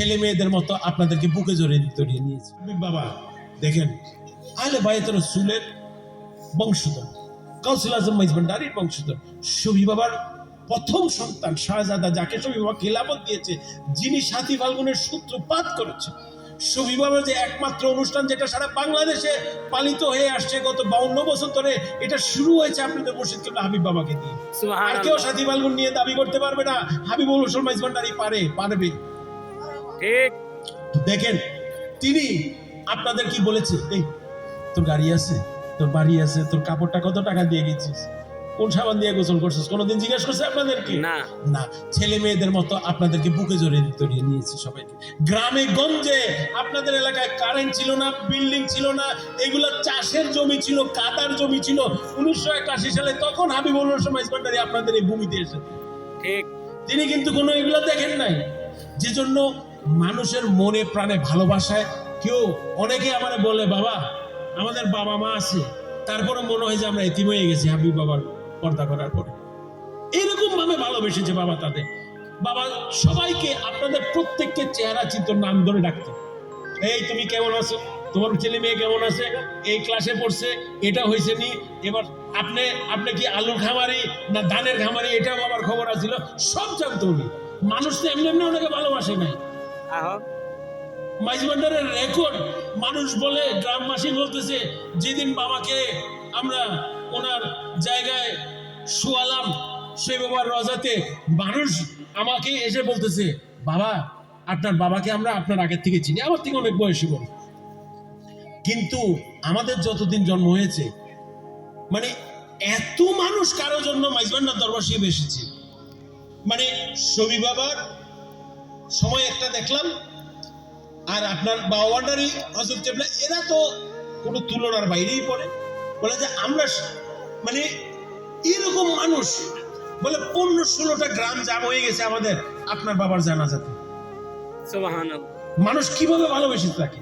ছেলে মেয়েদের মতো আপনাদেরকে বুকে জড়িয়ে জড়িয়ে নিয়েছে। বাবা দেখেন আলে বায়তর রসুলের বংশধর কাউসুল আজম বংশধর সুবি বাবার প্রথম সন্তান শাহজাদা যাকে সুবি বাবা খেলাফত দিয়েছে যিনি সাথী ফাল্গুনের সূত্রপাত করেছে। সুবি বাবার যে একমাত্র অনুষ্ঠান যেটা সারা বাংলাদেশে পালিত হয়ে আসছে গত বাউন্ন বছর ধরে এটা শুরু হয়েছে আপনাদের মুর্শিদ কিবলা হাবিব বাবাকে দিয়ে। আর কেউ সাথী ফাল্গুন নিয়ে দাবি করতে পারবে না। হাবিবুল হোসেন মাইজভান্ডারি পারে পারবে ঠিক। দেখেন তিনি আপনাদের কি বলেছে? এই তোর গাড়ি আছে তোর বাড়ি আছে তোর কাপড়টা কত টাকা দিয়ে গেছিস? কোন সাবান দিয়ে গোসল করছিস? কোনোদিন জিজ্ঞেস করছে আপনাদেরকে? না। না ছেলে মেয়েদের মতো আপনাদেরকে বুকে জড়িয়ে জড়িয়ে নিয়েছে সবাইকে। গ্রামে গঞ্জে আপনাদের এলাকায় কারেন্ট ছিল না বিল্ডিং ছিল না এগুলো চাষের জমি ছিল কাদার জমি ছিল। উনিশশো একাশি সালে তখন হাবিবুল রহমান মাইজবান্ডারি আপনাদের এই ভূমিতে এসেছে। ঠিক। তিনি কিন্তু কোনো এগুলো দেখেন নাই। যে জন্য মানুষের মনে প্রাণে ভালোবাসায় কেউ অনেকে আমার বলে, বাবা, আমাদের বাবা মা আছে তারপরে মনে হয় যে আমরা এতিম হয়ে গেছি হাবিব বাবার পর্দা করার পরে। এরকম ভাবে ভালোবেসেছে বাবা তাদের। বাবা সবাইকে আপনাদের প্রত্যেককে চেহারা চিত্র নাম ধরে ডাকতো এই, তুমি কেমন আছো? তোমার ছেলে মেয়ে কেমন আছে? এই ক্লাসে পড়ছে, এটা হয়েছে নি? এবার আপনি আপনি কি আলুর খামারি না ধানের খামারি? এটাও আমার খবর আছিল সব জানতো উনি। মানুষ তো এমনি এমনি ওনাকে ভালোবাসে নাই। মাইজবান্ডারের রেকর্ড মানুষ বলে, গ্রামবাসী বলতেছে, যেদিন বাবাকে আমরা ওনার জায়গায় শুয়ালাম, সেই বাবার রজাতে মানুষ আমাকে এসে বলতেছে, বাবা, আপনার বাবাকে আমরা আপনার আগের থেকে চিনি, আমার থেকে অনেক বয়সী বল কিন্তু আমাদের যতদিন জন্ম হয়েছে মানে এত মানুষ কারও জন্য মাইজবান্ডার দরবার শিব এসেছে। মানে ছবি বাবার সময় একটা দেখলাম আর আপনার বাওয়ান্ডারি হজরত কেবলা এরা তো কোনো তুলনার বাইরেই পড়ে। বলে যে আমরা মানে এরকম মানুষ বলে পনেরো ষোলোটা গ্রাম জাম হয়ে গেছে আমাদের আপনার বাবার জানাজাতে। মানুষ কীভাবে ভালোবেসে থাকে?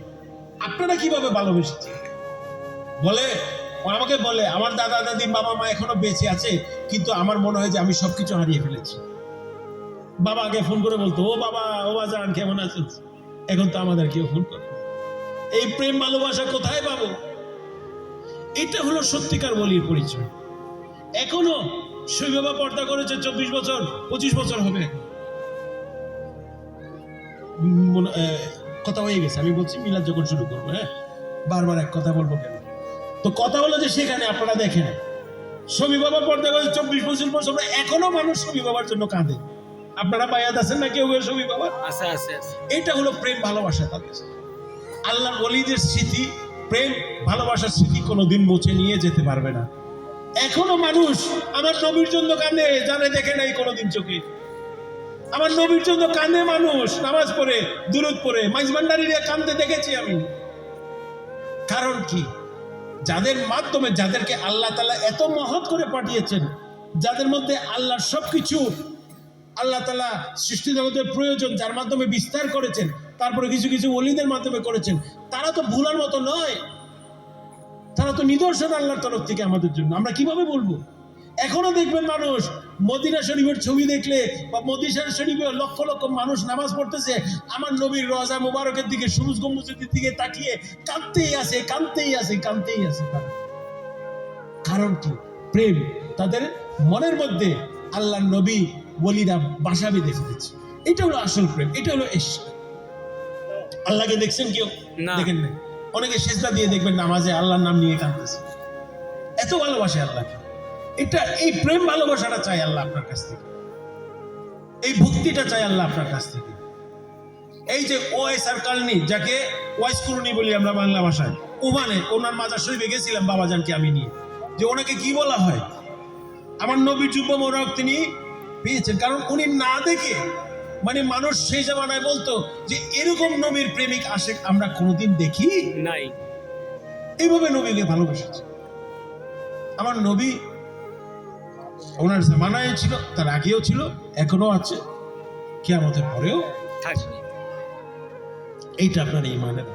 আপনারা কীভাবে ভালোবেসেছে বলে আমাকে বলে আমার দাদা দাদি বাবা মা এখনও বেঁচে আছে কিন্তু আমার মনে হয় যে আমি সবকিছু হারিয়ে ফেলেছি। বাবা আগে ফোন করে বলতো, ও বাবা, ও বাজান, কেমন আছিস এখন তো আমাদের কেউ ফোন করে এই প্রেম ভালোবাসা কোথায় পাবো? এটা হলো সত্যিকার বলির পরিচয়। এখনও শৈব বাবা পর্দা করেছে চব্বিশ বছর, পঁচিশ বছর হবে কথা হয়ে গেছে, আমি বলছি মিলাদ যখন শুরু করব হ্যাঁ? বারবার এক কথা বলব কেন? তো কথা হলো যে সেখানে আপনারা দেখেন ছবি বাবা পর্দা করে চব্বিশ পঁচিশ বছর, এখনও মানুষ ছবি বাবার জন্য কাঁদে। আপনারা বায়াত আছেন না কেউ ছবি বাবা? আছে আছে এটা হলো প্রেম ভালোবাসা তাদের। আল্লাহর ওলিদের স্মৃতি প্রেম ভালোবাসার স্মৃতি কোনোদিন মুছে নিয়ে যেতে পারবে না। এখনও মানুষ আমার নবীর জন্য কাঁদে জানে দেখে নাই কোনোদিন চোখে। আমার নবীর জন্য কাঁদে মানুষ নামাজ পড়ে দূরত পড়ে মাইজবান্ডারিরা কাঁদতে দেখেছি আমি। কারণ কি? যাদের মাধ্যমে যাদেরকে আল্লাহ তালা এত মহৎ করে পাঠিয়েছেন যাদের মধ্যে আল্লাহর সবকিছু আল্লাহ তালা সৃষ্টি জগতের প্রয়োজন যার মাধ্যমে বিস্তার করেছেন, তারপরে কিছু কিছু অলিদের মাধ্যমে করেছেন, তারা তো ভুলার মতো নয়। তারা তো নিদর্শন আল্লাহর তরফ থেকে আমাদের জন্য। আমরা কীভাবে বলব? এখনও দেখবেন মানুষ মদিনা শরীফের ছবি দেখলে বা মদিনা শরীফে লক্ষ লক্ষ মানুষ নামাজ পড়তেছে, আমার নবীর রজা মুবারকের দিকে সবুজ গম্বুজের দিকে তাকিয়ে কাঁদতেই আছে কাঁদতেই আছে কাঁদতেই আছে কারণ কি? প্রেম। তাদের মনের মধ্যে আল্লাহ নবী বলিরা বাসা বেঁধে ফেলেছে এটা হলো আসল প্রেম এটা হলো ইশক আল্লাহকে দেখছেন কেউ? দেখেন না অনেকে সেজদা দিয়ে দেখবেন নামাজে আল্লাহর নাম নিয়ে কাঁদতেছে। এত ভালোবাসে আল্লাহকে। এটা এই প্রেম ভালোবাসাটা চাই আল্লাহ আপনার কাছ থেকে। এই ভক্তিটা চাই আল্লাহ আপনার কাছ থেকে। এই যে ওয়াইস আর কালনি যাকে ওয়াইস কুরুনি বলি আমরা বাংলা ভাষায় ওমানে ওনার মাজার শরীফে গেছিলাম বাবাজানকে আমি নিয়ে। যে ওনাকে কি বলা হয়? আমার নবী যুব মোরক তিনি পেয়েছেন। কারণ উনি না দেখে মানে মানুষ সেই জামানায় বলতো যে এরকম নবীর প্রেমিক আসে আমরা কোনোদিন দেখি নাই। এইভাবে নবীকে ভালোবেসেছে। আমার নবী ওনার জামানায় ছিল তার আগেও ছিল এখনও আছে কে আমাদের পরেও থাকবে। এইটা আপনার ইমানের